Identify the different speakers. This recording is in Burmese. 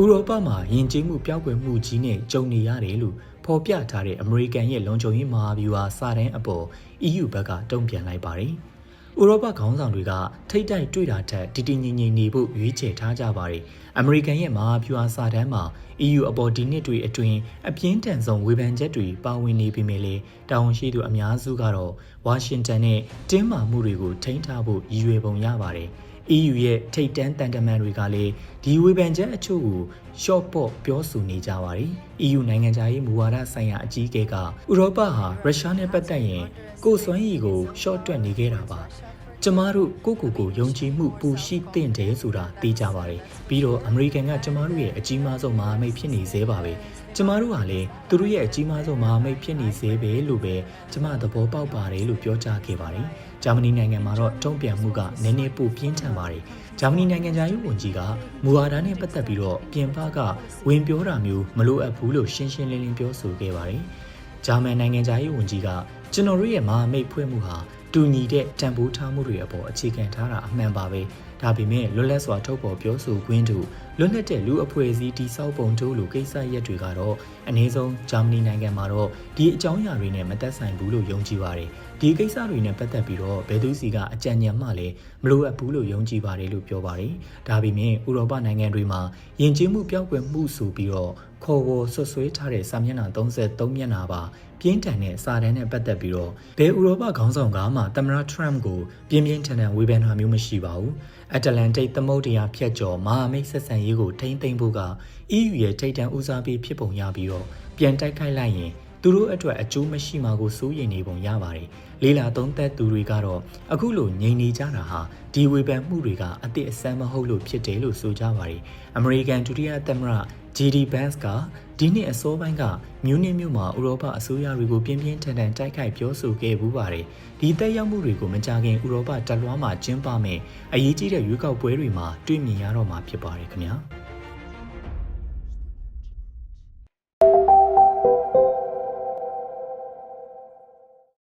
Speaker 1: ဥရောပမှာယဉ်ကျေးမှုပျောက်ကွယ်မှုကြီးနဲ့ကြုံနေရတယ်လို့ဖော်ပြထားတဲ့အမေရိကန်ရဲ့လုံခြုံရေးမဟာဗျူဟာစာတမ်းအပေါ် EU ဘက်ကတုံ့ပြန်လိုက်ပါတယ်။ဥရောပခေါင်းဆောင်တွေကထိတ်တိုက်တွေ့တာထက်တည်တည်ငြိမ်ငြိမ်နေဖို့ရွေးချယ်ထားကြပါတယ်။အမေရိကန်ရဲ့မဟာဗျူဟာစာတမ်းမှာ EU အပေါ်ဒီနှစ်တွေအတွင်းအပြင်းထန်ဆုံးဝေဖန်ချက်တွေပါဝင်နေပေမဲ့လည်းတာဝန်ရှိသူအများစုကတော့ဝါရှင်တန်နဲ့တင်းမာမှုတွေကိုထိန်းထားဖို့ရည်ရွယ်ပုံရပါတယ်။ EU ရဲ့ထိတ်တန်းတန်တမန်တွေကလည်းဒီဝေဖန်ချက်အချို့ကိုရှော့ပေါ့ပြောဆိုနေကြပါတယ်။ EU နိုင်ငံခြားရေးမူဝါဒဆိုင်ရာအကြီးအကဲကဥရောပဟာရုရှားနဲ့ပတ်သက်ရင်ကိုယ်စွမ်းရည်ကိုရှော့တွက်နေခဲ့တာပါ။ ကျမတို့ကိုကိုကိုယုံကြည်မှုပူရှိသင့်တယ်ဆိုတာသိကြပါတယ်။ပြီးတော့အမေရိကန်ကကျမတို့ရဲ့အကြီးမားဆုံးမဟာမိတ်ဖြစ်နေသေးပါပဲ။ကျမတို့ဟာလည်းသူတို့ရဲ့အကြီးမားဆုံးမဟာမိတ်ဖြစ်နေသေးပဲလို့ပဲကျမသဘောပေါက်ပါတယ်လို့ပြောကြားခဲ့ပါတယ်။ဂျာမနီနိုင်ငံမှာတော့တုံ့ပြန်မှုကနည်းနည်းပိုပြင်းထန်ပါတယ်။ဂျာမနီနိုင်ငံသားရေးဝန်ကြီးကမူဝါဒနဲ့ပတ်သက်ပြီးတော့ပြင်ပကဝင်ပြောတာမျိုးမလိုအပ်ဘူးလို့ရှင်းရှင်းလင်းလင်းပြောဆိုခဲ့ပါတယ်။ဂျာမန်နိုင်ငံသားရေးဝန်ကြီးကကျွန်တော်တို့ရဲ့မဟာမိတ်ဖွဲ့မှုဟာ တူညီတဲ့တန်ဖိုးထားမှုတွေအပေါ်အခြေခံထားတာအမှန်ပါပဲဒါပေမဲ့လွတ်လပ်စွာထုတ်ဖော်ပြောဆိုခွင့်တို့လွတ်လပ်တဲ့လူအဖွဲ့အစည်းတိစောက်ပုံတို့လိုကိစ္စရပ်တွေကတော့အနည်းဆုံးဂျာမနီနိုင်ငံမှာတော့ဒီအကြောင်းအရာတွေနဲ့မသက်ဆိုင်ဘူးလို့ယုံကြည်ပါတယ်ဒီကိစ္စတွေနဲ့ပတ်သက်ပြီးတော့ဘယ်သူစီကအကြံဉာဏ်မှလည်းမလိုအပ်ဘူးလို့ယုံကြည်ပါတယ်လို့ပြောပါတယ်ဒါပေမဲ့ဥရောပနိုင်ငံတွေမှာယဉ်ကျေးမှုပျောက်ကွယ်မှုဆိုပြီးတော့ ခေါ်ဝေါ်ဆွဆွဲထားတဲ့စာမျက်နှာ33မျက်နှာပါပြင်းထန်တဲ့စာတမ်းနဲ့ပတ်သက်ပြီးတော့ဘယ်ဥရောပခေါင်းဆောင်ကမှသမ္မတထရမ့်ကိုပြင်းပြင်းထန်ထန်ဝေဖန်တာမျိုးမရှိပါဘူးအတ္တလန်တိတ်သမုဒ္ဒရာဖြတ်ကျော်မဟာမိတ်ဆက်ဆံရေးကိုထိမ့်သိမ့်ဖို့က EU ရဲ့ထိပ်တန်းဦးစားပေးဖြစ်ပုံရပြီးတော့ပြန်တိုက်ခိုက်လိုက်ရင် သူတို့အတွက်အကျိုးမရှိမှာကိုစိုးရိမ်နေပုံရပါတယ်။လေးလာသုံးသက်သူတွေကတော့အခုလိုငြိမ်နေကြတာဟာဒီဝေဖန်မှုတွေကအသည့်အဆန်းမဟုတ်လို့ဖြစ်တယ်လို့ဆိုကြပါတယ်။ American ဒုတိယသမ္မတ JD Vance ကဒီနှစ်အစောပိုင်းကမြူးနစ်မြို့မှာဥရောပအစိုးရတွေကိုပြင်းပြင်းထန်ထန်တိုက်ခိုက်ပြောဆိုခဲ့ဘူးပါတယ်။ဒီတက်ရောက်မှုတွေကိုမကြခင်ဥရောပတက်လွှားမှာကျင်းပမယ်အရေးကြီးတဲ့ရွေးကောက်ပွဲတွေမှာတွေ့မြင်ရတော့မှာဖြစ်ပါတယ်ခင်ဗျာ။